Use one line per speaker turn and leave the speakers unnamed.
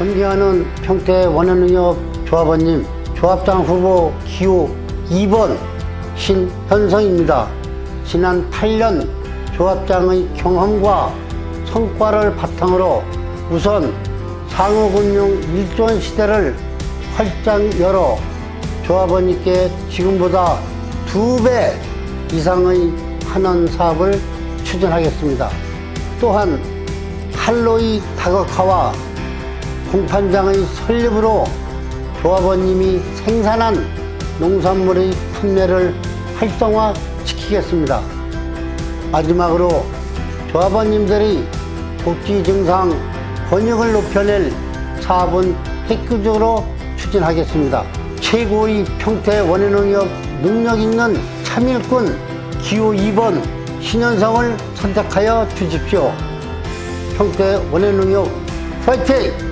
존경하는 평택 원현농협 조합원님, 조합장 후보 기호 2번 신현성입니다. 지난 8년 조합장의 경험과 성과를 바탕으로 우선 상호금융 1조 시대를 활짝 열어 조합원님께 지금보다 두 배 이상의 환원 사업을 추진하겠습니다. 또한 할로이 다각화와 공판장의 설립으로 조합원님이 생산한 농산물의 판매를 활성화시키겠습니다. 마지막으로 조합원님들이 복지 증상 권역을 높여낼 사업은 획기적으로 추진하겠습니다. 최고의 평택 원예농협 능력 있는 참일꾼 기호 2번 신현성을 선택하여 주십시오. 평택 원예농협 파이팅!